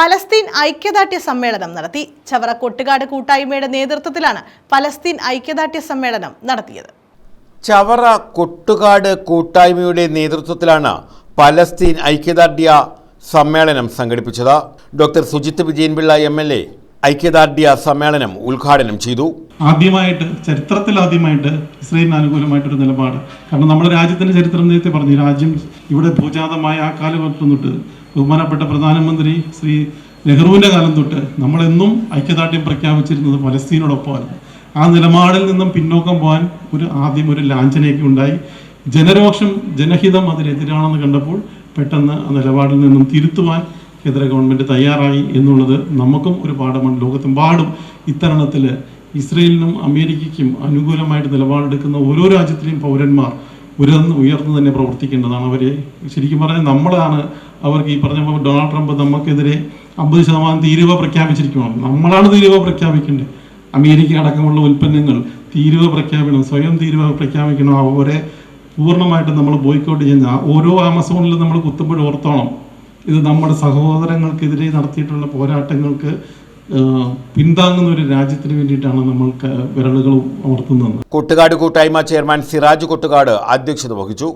Palestine ഐക്യദാർഢ്യ സമ്മേളനം നടത്തി. ചവറ കൊട്ടുകാട് കൂട്ടായ്മയുടെ നേതൃത്വത്തിലാണ് പലസ്തീൻ ഐക്യദാർഢ്യ സമ്മേളനം നടത്തിയത്. ചവറ കൊട്ടുകാട് കൂട്ടായ്മയുടെ നേതൃത്വത്തിലാണ് പലസ്തീൻ ഐക്യദാർഢ്യ സമ്മേളനം സംഘടിപ്പിച്ചത്. Doctor Sujith Vijayanpillai M L A ഐക്യദാർഢ്യ സമ്മേളനം ഉദ്ഘാടനം ചെയ്തു. ആദ്യമായിട്ട് ചരിത്രത്തിൽ ആദ്യമായിട്ട് ഇസ്രയേലിന് അനുകൂലമായിട്ടൊരു നിലപാട്. കാരണം നമ്മുടെ രാജ്യത്തിന്റെ ചരിത്രം നേരത്തെ പറഞ്ഞു രാജ്യം ഇവിടെ ഭൂജാതമായ ആ കാലഘട്ടം തൊട്ട് ബഹുമാനപ്പെട്ട പ്രധാനമന്ത്രി ശ്രീ നെഹ്റുവിന്റെ കാലം തൊട്ട് നമ്മളെന്നും ഐക്യദാർഢ്യം പ്രഖ്യാപിച്ചിരുന്നത് പലസ്തീനോടൊപ്പമായിരുന്നു ആ നിലപാടിൽ നിന്നും പിന്നോക്കം പോകാൻ ഒരു ആദ്യം ഒരു ലാഞ്ചനയൊക്കെ ഉണ്ടായി. ജനരോക്ഷം ജനഹിതം അതിനെതിരാണെന്ന് കണ്ടപ്പോൾ പെട്ടെന്ന് ആ നിലപാടിൽ നിന്നും തിരുത്തുവാൻ കേന്ദ്ര ഗവൺമെന്റ് തയ്യാറായി എന്നുള്ളത് നമുക്കും ഒരു പാഠമാണ്. ലോകത്തെമ്പാടും ഇത്തരണത്തിൽ ഇസ്രയേലിനും അമേരിക്കയ്ക്കും അനുകൂലമായിട്ട് നിലപാടെടുക്കുന്ന ഓരോ രാജ്യത്തിലെയും പൗരന്മാർ ഉയർന്ന് ഉയർന്നു തന്നെ പ്രവർത്തിക്കേണ്ടതാണ്. അവർ ശരിക്കും പറഞ്ഞാൽ നമ്മളാണ് അവർക്ക് ഈ പറഞ്ഞ ഡൊണാൾഡ് ട്രംപ് നമുക്കെതിരെ അമ്പത് ശതമാനം തീരുവ പ്രഖ്യാപിച്ചിരിക്കണം നമ്മളാണ് തീരുവ പ്രഖ്യാപിക്കേണ്ടത്. അമേരിക്ക അടക്കമുള്ള ഉൽപ്പന്നങ്ങൾ തീരുവ പ്രഖ്യാപിക്കണം സ്വയം തീരുവ പ്രഖ്യാപിക്കണം. അവരെ പൂർണമായിട്ടും നമ്മൾ ബോയ്ക്കോട്ട് ചെയ്യുന്ന ഓരോ ആമസോണിലും നമ്മൾ കുത്തുമ്പോൾ ഓർത്തോണം. ഇത് നമ്മുടെ സഹോദരങ്ങൾക്കെതിരെ നടത്തിയിട്ടുള്ള പോരാട്ടങ്ങൾക്ക് പിന്താങ്ങുന്ന ഒരു രാജ്യത്തിന് വേണ്ടിയിട്ടാണ് നമ്മൾ വിരലുകൾ അമർത്തുന്നത്. കൊട്ടുകാട് കൂട്ടായ്മ ചെയർമാൻ സിറാജ് കൊട്ടുകാട് അധ്യക്ഷത വഹിച്ചു.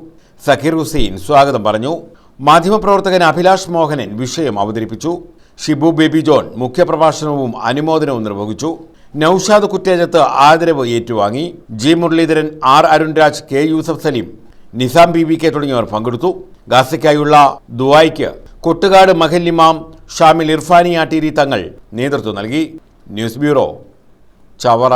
സക്കീർ ഹുസൈൻ സ്വാഗതം പറഞ്ഞു. മാധ്യമപ്രവർത്തകൻ അഭിലാഷ് മോഹനൻ വിഷയം അവതരിപ്പിച്ചു. ഷിബു ബേബി ജോൺ മുഖ്യപ്രഭാഷണവും അനുമോദനവും നിർവഹിച്ചു. നൌഷാദ് കുറ്റേജത്ത് ആദരവ് ഏറ്റുവാങ്ങി. G Muraleedharan R Arunraj K Yusuf Saleem Nizam B V K തുടങ്ങിയവർ പങ്കെടുത്തു. ഗാസയ്ക്കായുള്ള ദുബായ്ക്ക് കൊട്ടുകാട് മഹല്ലിമാം ഷാമിൽ ഇർഫാനി ആട്ടീരി തങ്ങൾ നേതൃത്വം നൽകി. News bureau Chavara.